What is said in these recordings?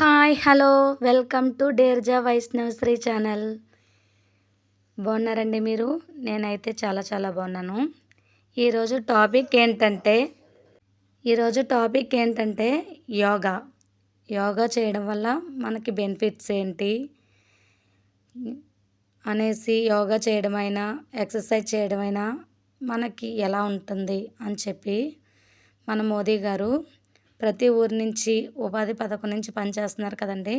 Hi hello. Welcome to డేర్జా వైష్ణవశ్రీ channel. బాగున్నారండి మీరు? నేనైతే చాలా చాలా బాగున్నాను. ఈరోజు టాపిక్ ఏంటంటే ఈరోజు టాపిక్ ఏంటంటే యోగా. యోగా చేయడం వల్ల మనకి బెనిఫిట్స్ ఏంటి అనేసి యోగా చేయడమైనా ఎక్సర్సైజ్ చేయడమైనా మనకి ఎలా ఉంటుంది అని చెప్పి మన మోదీ గారు ప్రతి ఊరి నుంచి ఉపాధి పథకం నుంచి పనిచేస్తున్నారు కదండి.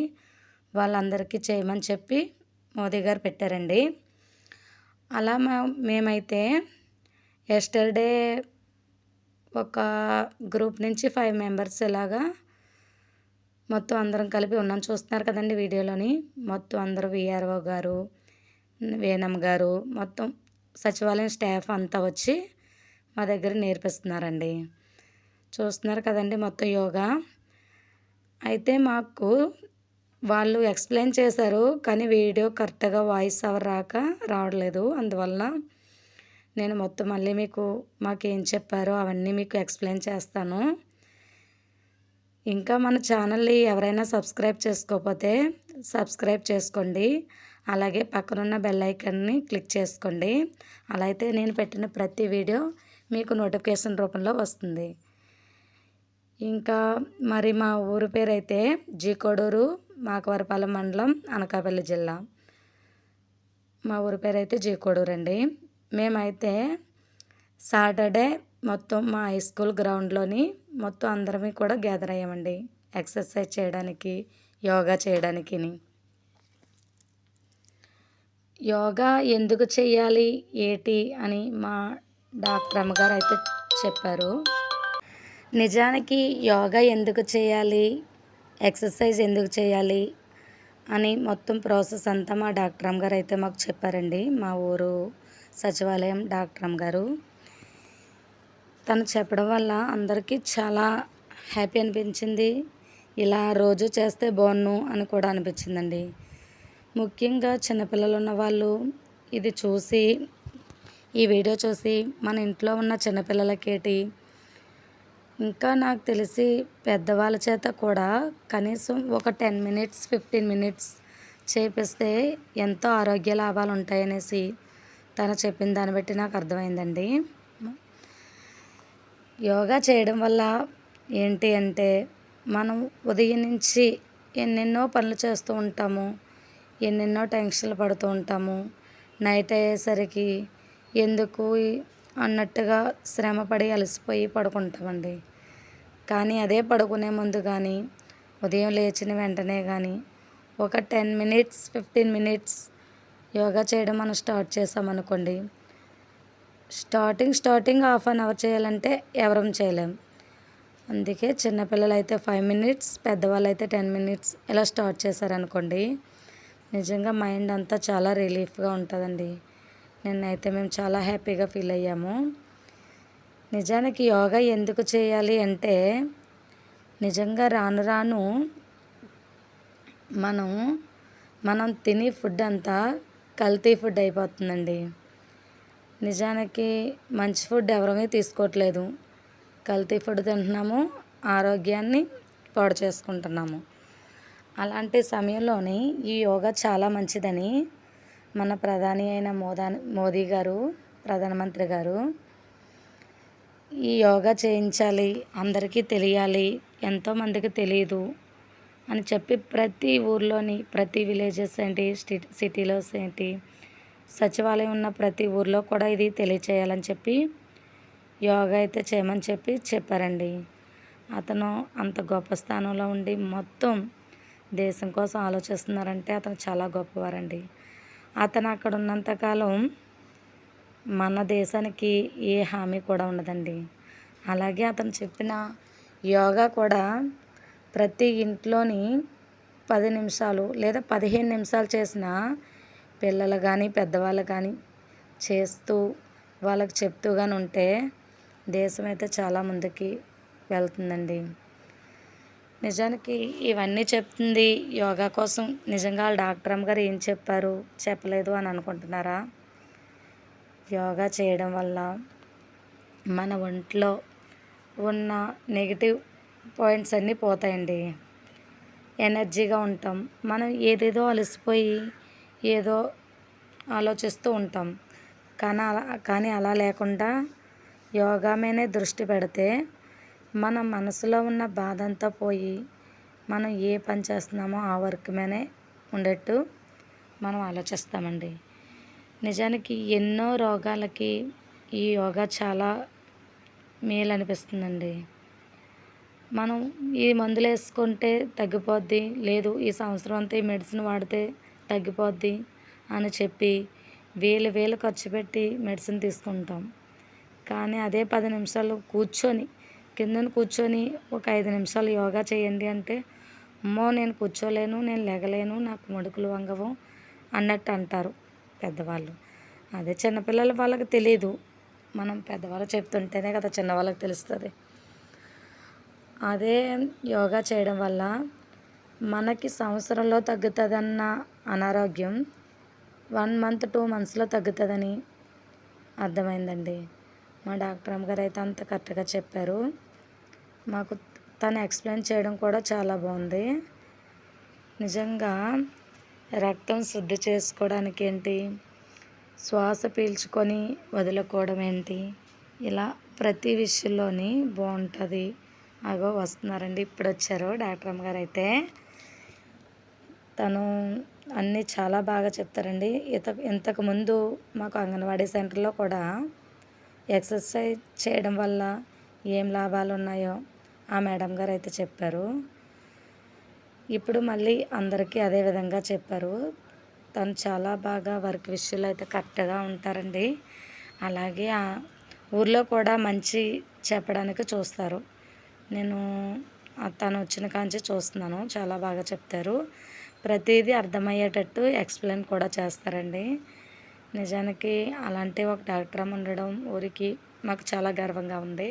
వాళ్ళందరికీ చేయమని చెప్పి మోదీ గారు పెట్టారండి. అలా మేమైతే ఎస్టర్డే ఒక గ్రూప్ నుంచి ఫైవ్ మెంబర్స్ ఇలాగా మొత్తం అందరం కలిపి ఉన్నాం. చూస్తున్నారు కదండి వీడియోలోని. మొత్తం అందరూ విఆర్ఓ గారు వేణమ్ గారు మొత్తం సచివాలయం స్టాఫ్ అంతా వచ్చి మా దగ్గర నేర్పిస్తున్నారండి. చూస్తున్నారు కదండి మొత్తం యోగా. అయితే మాకు వాళ్ళు ఎక్స్ప్లెయిన్ చేశారు కానీ వీడియో కరెక్ట్గా వాయిస్ అవర్ రాక రావట్లేదు. అందువల్ల నేను మొత్తం మళ్ళీ మీకు మాకు ఏం చెప్పారో అవన్నీ మీకు ఎక్స్ప్లెయిన్ చేస్తాను. ఇంకా మన ఛానల్ని ఎవరైనా సబ్స్క్రైబ్ చేసుకోకపోతే సబ్స్క్రైబ్ చేసుకోండి. అలాగే పక్కనున్న బెల్ ఐకన్ని క్లిక్ చేసుకోండి. అలా అయితే నేను పెట్టిన ప్రతి వీడియో మీకు నోటిఫికేషన్ రూపంలో వస్తుంది. ఇంకా మరి మా ఊరు పేరు అయితే జీకోడూరు మాకవరపాలెం మండలం అనకాపల్లి జిల్లా. మా ఊరి పేరు అయితే జీకోడూరు అండి మేమైతే సాటర్డే మొత్తం మా హై స్కూల్ గ్రౌండ్లోని మొత్తం అందరమీ కూడా గ్యాదర్ అయ్యామండి. ఎక్సర్సైజ్ చేయడానికి యోగా చేయడానికి యోగా ఎందుకు చేయాలి ఏటి అని మా డాక్టర్ అమ్మగారు అయితే చెప్పారు. నిజానికి యోగా ఎందుకు చేయాలి? ఎక్సర్సైజ్ ఎందుకు చేయాలి? అని మొత్తం ప్రాసెస్ అంతా మా డాక్టర్ అమ్మ గారు అయితే మాకు చెప్పారండి. మా ఊరు సచివాలయం డాక్టర్ అమ్మ గారు తను చెప్పడం వల్ల అందరికీ చాలా హ్యాపీ అనిపించింది. ఇలా రోజు చేస్తే బాగున్ను అని కూడా అనిపించిందండి. ముఖ్యంగా చిన్నపిల్లలు ఉన్న వాళ్ళు ఇది చూసి ఈ వీడియో చూసి మన ఇంట్లో ఉన్న చిన్నపిల్లలకేటి ఇంకా నాకు తెలిసి పెద్దవాళ్ళ చేత కూడా కనీసం ఒక టెన్ మినిట్స్ ఫిఫ్టీన్ మినిట్స్ చేపిస్తే ఎంతో ఆరోగ్య లాభాలు ఉంటాయనేసి తను చెప్పిన దాన్ని బట్టి నాకు అర్థమైందండి. యోగా చేయడం వల్ల ఏంటి అంటే మనం ఉదయం నుంచి ఎన్నెన్నో పనులు చేస్తూ ఉంటాము ఎన్నెన్నో టెన్షన్లు పడుతూ ఉంటాము. నైట్ అయ్యేసరికి ఎందుకు అన్నట్టుగా శ్రమపడి అలసిపోయి పడుకుంటామండి. కానీ అదే పడుకునే ముందు కానీ ఉదయం లేచిన వెంటనే కానీ ఒక ten minutes fifteen minutes yoga చేయడం మనం స్టార్ట్ చేసామనుకోండి starting starting half an hour చేయాలంటే ఎవరం చేయలేం. అందుకే చిన్నపిల్లలు అయితే ఫైవ్ మినిట్స్ పెద్దవాళ్ళు అయితే టెన్ మినిట్స్ ఇలా స్టార్ట్ చేశారనుకోండి నిజంగా మైండ్ అంతా చాలా రిలీఫ్గా ఉంటుందండి. నిన్నైతే మేము చాలా హ్యాపీగా ఫీల్ అయ్యాము. నిజానికి యోగా ఎందుకు చేయాలి అంటే నిజంగా రాను రాను మనం మనం తినే ఫుడ్ అంతా కల్తీ ఫుడ్ అయిపోతుందండి. నిజానికి మంచి ఫుడ్ ఎవరమీ తీసుకోవట్లేదు. కల్తీ ఫుడ్ తింటున్నాము ఆరోగ్యాన్ని పాడు చేసుకుంటున్నాము. అలాంటి సమయంలోని ఈ యోగా చాలా మంచిదని మన ప్రధాని అయిన మోదా మోదీ గారు ప్రధానమంత్రి గారు ఈ యోగా చేయించాలి అందరికీ తెలియాలి ఎంతోమందికి తెలియదు అని చెప్పి ప్రతి ఊర్లోని ప్రతి విలేజెస్ ఏంటి సిటీలో ఏంటి సచివాలయం ఉన్న ప్రతి ఊర్లో కూడా ఇది తెలియచేయాలని చెప్పి యోగా అయితే చేయమని చెప్పి చెప్పారండి. అతను అంత గొప్ప స్థానంలో ఉండి మొత్తం దేశం కోసం ఆలోచిస్తున్నారంటే అతను చాలా గొప్పవారండి. అతను అక్కడ ఉన్నంతకాలం మన దేశానికి ఏ హామీ కూడా ఉండదండి. అలాగే అతను చెప్పిన యోగా కూడా ప్రతి ఇంట్లోని పది నిమిషాలు లేదా పదిహేను నిమిషాలు చేసిన పిల్లలు కానీ పెద్దవాళ్ళు కానీ చేస్తూ వాళ్ళకి చెప్తూ కానీ ఉంటే దేశం అయితే చాలా ముందుకి వెళ్తుందండి. నిజానికి ఇవన్నీ చెప్తుంది యోగా కోసం. నిజంగా డాక్టర్ అమ్మ గారు ఏం చెప్పారు? చెప్పలేదు అని అనుకుంటున్నారా? యోగా చేయడం వల్ల మన ఒంట్లో ఉన్న నెగిటివ్ పాయింట్స్ అన్నీ పోతాయండి. ఎనర్జీగా ఉంటాం. మనం ఏదేదో అలసిపోయి ఏదో ఆలోచిస్తూ ఉంటాం. కానీ అలా కానీ అలా లేకుండా యోగా మీదే దృష్టి పెడితే మన మనసులో ఉన్న బాధ అంతా పోయి మనం ఏ పని చేస్తున్నామో ఆ వర్క్ మీదనే ఉండేట్టు మనం ఆలోచిస్తామండి. నిజానికి ఎన్నో రోగాలకి ఈ యోగా చాలా మేలు అనిపిస్తుందండి మనం ఈ మందులు వేసుకుంటే తగ్గిపోద్ది లేదు ఈ సంవత్సరం అంతా ఈ మెడిసిన్ వాడితే తగ్గిపోద్ది అని చెప్పి వేలు వేలు ఖర్చు పెట్టి మెడిసిన్ తీసుకుంటాం. కానీ అదే పది నిమిషాలు కూర్చొని కిందన కూర్చొని ఒక ఐదు నిమిషాలు యోగా చేయండి అంటే అమ్మో నేను కూర్చోలేను నేను లెగలేను నాకు మడుకులు వంగవు అన్నట్టు అంటారు పెద్దవాళ్ళు. అదే చిన్నపిల్లల వాళ్ళకి తెలియదు మనం పెద్దవాళ్ళు చెప్తుంటేనే కదా చిన్నవాళ్ళకి తెలుస్తుంది. అదే యోగా చేయడం వల్ల మనకి సంవత్సరంలో తగ్గుతుందన్న అనారోగ్యం వన్ మంత్ టూ మంత్స్లో తగ్గుతుందని అర్థమైందండి. మా డాక్టర్ అమ్మగారు అయితే అంత కరెక్ట్గా చెప్పారు. మాకు తను ఎక్స్ప్లెయిన్ చేయడం కూడా చాలా బాగుంది. నిజంగా రక్తం శుద్ధి చేసుకోవడానికి ఏంటి? శ్వాస పీల్చుకొని వదులుకోవడం ఏంటి? ఇలా ప్రతి విషయంలోని బాగుంటుంది. అగో వస్తున్నారండి ఇప్పుడు వచ్చారు డాక్టర్ అమ్మగారు అయితే. తను అన్నీ చాలా బాగా చెప్తారండి. ఇత ఇంతకుముందు మాకు అంగన్వాడీ సెంటర్లో కూడా ఎక్సర్సైజ్ చేయడం వల్ల ఏం లాభాలు ఉన్నాయో ఆ మేడం గారు అయితే చెప్పారు. ఇప్పుడు మళ్ళీ అందరికీ అదే విధంగా చెప్పారు. తను చాలా బాగా వర్క్ విషయంలో అయితే కరెక్ట్గా ఉంటారండి. అలాగే ఆ ఊర్లో కూడా మంచి చెప్పడానికి చూస్తారు. నేను తను వచ్చిన కాంచి చూస్తున్నాను. చాలా బాగా చెప్తారు. ప్రతిదీ అర్థమయ్యేటట్టు ఎక్స్ప్లెయిన్ కూడా చేస్తారండి. నిజానికి అలాంటి ఒక డాక్టర్ అమ్మ ఉండడం ఊరికి మాకు చాలా గర్వంగా ఉంది.